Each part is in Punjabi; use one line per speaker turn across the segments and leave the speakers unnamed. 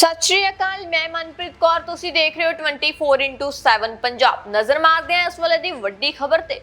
ਸਤਿ ਸ਼੍ਰੀ ਅਕਾਲ, ਮੈਂ ਮਨਪ੍ਰੀਤ ਕੌਰ। ਤੁਸੀਂ ਦੇਖ ਰਹੇ ਹੋ 24/7 ਪੰਜਾਬ। ਨਜ਼ਰ ਮਾਰਦੇ ਹਾਂ ਇਸ ਵੇਲੇ ਦੀ ਵੱਡੀ ਖਬਰ ਤੇ।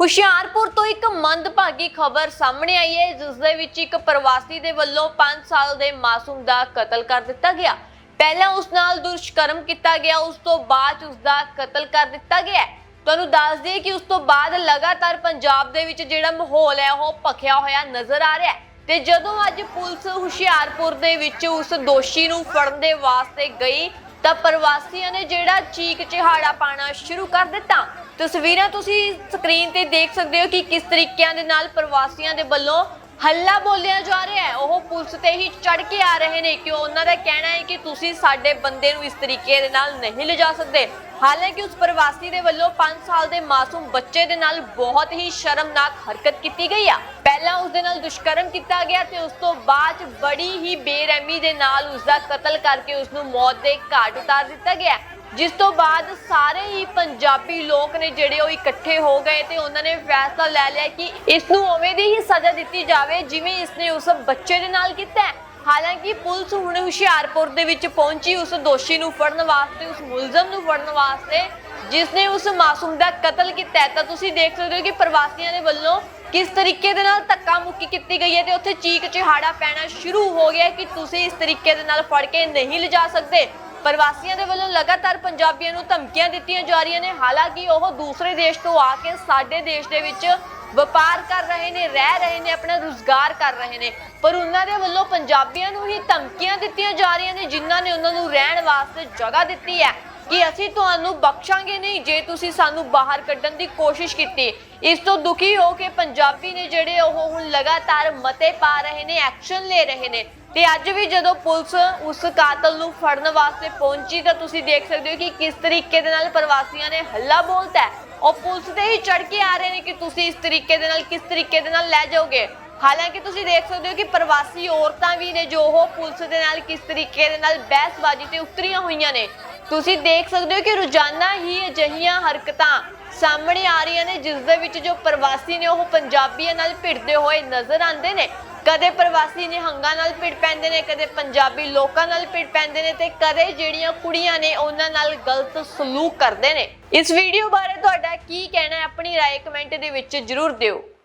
ਹੁਸ਼ਿਆਰਪੁਰ ਤੋਂ ਇੱਕ ਮੰਦਭਾਗੀ ਖਬਰ ਸਾਹਮਣੇ ਆਈ ਹੈ, ਜਿਸ ਦੇ ਵਿੱਚ ਇੱਕ ਪ੍ਰਵਾਸੀ ਦੇ ਵੱਲੋਂ 5 ਸਾਲ ਦੇ ਮਾਸੂਮ ਦਾ ਕਤਲ ਕਰ ਦਿੱਤਾ ਗਿਆ। ਪਹਿਲਾਂ ਉਸ ਨਾਲ ਦੁਸ਼ਕਰਮ ਕੀਤਾ ਗਿਆ, ਉਸ ਤੋਂ ਬਾਅਦ ਉਸ ਦਾ ਕਤਲ ਕਰ ਦਿੱਤਾ ਗਿਆ ਤੁਹਾਨੂੰ ਦੱਸ ਦਈਏ ਕਿ ਉਸ ਤੋਂ ਬਾਅਦ ਲਗਾਤਾਰ ਪੰਜਾਬ ਦੇ ਵਿੱਚ ਜਿਹੜਾ ਮਾਹੌਲ ਹੈ, ਉਹ ਭਖਿਆ ਹੋਇਆ ਨਜ਼ਰ ਆ ਰਿਹਾ ਹੈ। ਤੇ ਜਦੋਂ ਅੱਜ ਪੁਲਿਸ ਹੁਸ਼ਿਆਰਪੁਰ ਦੇ ਵਿੱਚ ਉਸ ਦੋਸ਼ੀ ਨੂੰ ਫੜਨ ਦੇ ਵਾਸਤੇ ਗਈ, ਤਾਂ ਪ੍ਰਵਾਸੀਆਂ ਨੇ ਜਿਹੜਾ ਚੀਕ ਚਿਹਾੜਾ ਪਾਣਾ ਸ਼ੁਰੂ ਕਰ ਦਿੱਤਾ। ਤਸਵੀਰਾਂ ਤੁਸੀਂ ਸਕਰੀਨ ਤੇ ਦੇਖ ਸਕਦੇ ਹੋ ਕਿ ਕਿਸ ਤਰੀਕਿਆਂ ਦੇ ਨਾਲ ਪ੍ਰਵਾਸੀਆਂ ਦੇ ਵੱਲੋਂ ਹੱਲਾ ਬੋਲਿਆ ਜਾ ਰਿਹਾ ਹੈ। ਉਹ ਪੁਲਿਸ ਤੇ ਹੀ ਚੜ ਕੇ ਆ ਰਹੇ ਨੇ ਕਿ ਉਹਨਾਂ ਦਾ ਕਹਿਣਾ ਹੈ ਕਿ ਤੁਸੀਂ ਸਾਡੇ ਬੰਦੇ ਨੂੰ ਇਸ ਤਰੀਕੇ ਦੇ ਨਾਲ ਨਹੀਂ ਲਿਜਾ ਸਕਦੇ। ਹਾਲਾਂਕਿ ਉਸ ਪ੍ਰਵਾਸੀ ਦੇ ਵੱਲੋਂ 5 ਸਾਲ ਦੇ ਮਾਸੂਮ ਬੱਚੇ ਦੇ ਨਾਲ ਬਹੁਤ ਹੀ ਸ਼ਰਮਨਾਕ ਹਰਕਤ ਕੀਤੀ ਗਈ ਆ। ਪਹਿਲਾਂ ਉਸ ਦੇ ਨਾਲ ਦੁਸ਼ਕਰਮ ਕੀਤਾ ਗਿਆ ਤੇ ਉਸ ਤੋਂ ਬਾਅਦ ਬੜੀ ਹੀ ਬੇਰਹਿਮੀ ਦੇ ਨਾਲ ਉਸ ਦਾ ਕਤਲ ਕਰਕੇ ਉਸ ਨੂੰ ਮੌਤ ਦੇ ਘਾਟ ਉਤਾਰ ਦਿੱਤਾ ਗਿਆ। ਜਿਸ ਤੋਂ ਬਾਅਦ ਸਾਰੇ ਹੀ ਪੰਜਾਬੀ ਲੋਕ ਨੇ ਜਿਹੜੇ ਉਹ ਇਕੱਠੇ ਹੋ ਗਏ ਤੇ ਉਹਨਾਂ ਨੇ ਫੈਸਲਾ ਲੈ ਲਿਆ ਕਿ ਇਸ ਨੂੰ ਉਵੇਂ ਦੀ ਹੀ ਸਜ਼ਾ ਦਿੱਤੀ ਜਾਵੇ ਜਿਵੇਂ ਇਸਨੇ ਉਸ ਬੱਚੇ ਦੇ ਨਾਲ ਕੀਤਾ ਹਾਲਾਂਕਿ ਪੁਲਿਸ ਹੁਣ ਹੁਸ਼ਿਆਰਪੁਰ ਦੇ ਵਿੱਚ ਪਹੁੰਚੀ ਉਸ ਦੋਸ਼ੀ ਨੂੰ ਫੜਨ ਵਾਸਤੇ, ਉਸ ਮੁਲਜ਼ਮ ਨੂੰ ਫੜਨ ਵਾਸਤੇ ਜਿਸ ਨੇ ਉਸ ਮਾਸੂਮ ਦਾ ਕਤਲ ਕੀਤਾ ਤਾਂ ਤੁਸੀਂ ਦੇਖ ਸਕਦੇ ਹੋ ਕਿ ਪ੍ਰਵਾਸੀਆਂ ਦੇ ਵੱਲੋਂ ਕਿਸ ਤਰੀਕੇ ਦੇ ਨਾਲ ਧੱਕਾ ਮੁੱਕੀ ਕੀਤੀ ਗਈ ਹੈ ਤੇ ਉੱਥੇ ਚੀਕ ਚਿਹਾੜਾ ਪੈਣਾ ਸ਼ੁਰੂ ਹੋ ਗਿਆ ਕਿ ਤੁਸੀਂ ਇਸ ਤਰੀਕੇ ਦੇ ਨਾਲ ਫੜ ਕੇ ਨਹੀਂ ਲਿਜਾ ਸਕਦੇ। ਪ੍ਰਵਾਸੀਆਂ ਦੇ ਵੱਲੋਂ ਲਗਾਤਾਰ ਪੰਜਾਬੀਆਂ ਨੂੰ ਧਮਕੀਆਂ ਦਿੱਤੀਆਂ ਜਾ ਰਹੀਆਂ ਨੇ। ਹਾਲਾਂਕਿ ਉਹ ਦੂਸਰੇ ਦੇਸ਼ ਤੋਂ ਆ ਕੇ ਸਾਡੇ ਦੇਸ਼ ਦੇ ਵਿੱਚ ਵਪਾਰ ਕਰ ਰਹੇ ਨੇ, ਰਹਿ ਰਹੇ ਨੇ, ਆਪਣਾ ਰੁਜ਼ਗਾਰ ਕਰ ਰਹੇ ਨੇ। ਪਰ ਉਹਨਾਂ ਦੇ ਵੱਲੋਂ ਪੰਜਾਬੀਆਂ ਨੂੰ ਹੀ ਧਮਕੀਆਂ ਦਿੱਤੀਆਂ ਜਾ ਰਹੀਆਂ ਨੇ, ਜਿਨ੍ਹਾਂ ਨੇ ਉਹਨਾਂ ਨੂੰ ਰਹਿਣ ਵਾਸਤੇ ਜਗ੍ਹਾ ਦਿੱਤੀ ਹੈ। ਕਿ ਅਸੀਂ ਤੁਹਾਨੂੰ ਬਖਸ਼ਾਂਗੇ ਨਹੀਂ, ਜੇ ਤੁਸੀਂ ਸਾਨੂੰ ਬਾਹਰ ਕੱਢਣ ਦੀ ਕੋਸ਼ਿਸ਼ ਕੀਤੀ। ਇਸ ਤੋਂ ਦੁਖੀ ਹੋ ਕੇ ਪੰਜਾਬੀ ਨੇ ਜਿਹੜੇ ਉਹ ਹੁਣ ਲਗਾਤਾਰ ਮਤੇ ਪਾ ਰਹੇ ਨੇ, ਐਕਸ਼ਨ ਲੈ ਰਹੇ ਨੇ, ਤੇ ਅੱਜ ਵੀ ਜਦੋਂ ਪੁਲਿਸ ਉਸ ਕਾਤਲ ਨੂੰ ਫੜਨ ਵਾਸਤੇ ਪਹੁੰਚੀ, ਤਾਂ ਤੁਸੀਂ ਦੇਖ ਸਕਦੇ ਹੋ ਕਿ ਕਿਸ ਤਰੀਕੇ ਦੇ ਨਾਲ ਪ੍ਰਵਾਸੀਆਂ ਨੇ ਹੱਲਾ ਬੋਲਤਾ ਹੈ। ਉਹ ਪੁਲਿਸ ਤੇ ਹੀ ਚੜ ਕੇ ਆ ਰਹੇ ਨੇ ਕਿ ਤੁਸੀਂ ਇਸ ਤਰੀਕੇ ਦੇ ਨਾਲ, ਕਿਸ ਤਰੀਕੇ ਦੇ ਨਾਲ ਲੈ ਜਾਓਗੇ। ਹਾਲਾਂਕਿ ਤੁਸੀਂ ਦੇਖ ਸਕਦੇ ਹੋ ਕਿ ਪ੍ਰਵਾਸੀ ਔਰਤਾਂ ਵੀ ਨੇ ਜੋ ਉਹ ਪੁਲਿਸ ਦੇ ਨਾਲ, ਕਿਸ ਤਰੀਕੇ ਦੇ ਨਾਲ ਬਹਿਸਬਾਜ਼ੀ ਤੇ ਉਤਰੀਆਂ ਹੋਈਆਂ ਨੇ। ਤੁਸੀਂ ਦੇਖ ਸਕਦੇ ਹੋ ਕਿ ਰੋਜ਼ਾਨਾ ਹੀ ਅਜਿਹੀਆਂ ਹਰਕਤਾਂ ਸਾਹਮਣੇ ਆ ਰਹੀਆਂ ਨੇ ਜਿਸ ਦੇ ਵਿੱਚ ਜੋ ਪ੍ਰਵਾਸੀ ਨੇ ਉਹ ਪੰਜਾਬੀਆਂ ਨਾਲ ਭਿੜਦੇ ਹੋਏ ਨਜ਼ਰ ਆਉਂਦੇ ਨੇ ਕਦੇ ਪ੍ਰਵਾਸੀ ਨਿਹੰਗਾਂ ਨਾਲ ਭਿੜ ਪੈਂਦੇ ਨੇ ਕਦੇ ਪੰਜਾਬੀ ਲੋਕਾਂ ਨਾਲ ਭਿੜ ਪੈਂਦੇ ਨੇ ਤੇ ਕਦੇ ਜਿਹੜੀਆਂ ਕੁੜੀਆਂ ਨੇ ਉਹਨਾਂ ਨਾਲ ਗਲਤ ਸਲੂਕ ਕਰਦੇ ਨੇ ਇਸ ਵੀਡੀਓ ਬਾਰੇ ਤੁਹਾਡਾ ਕੀ ਕਹਿਣਾ ਹੈ ਆਪਣੀ رائے ਕਮੈਂਟ ਦੇ ਵਿੱਚ ਜਰੂਰ ਦਿਓ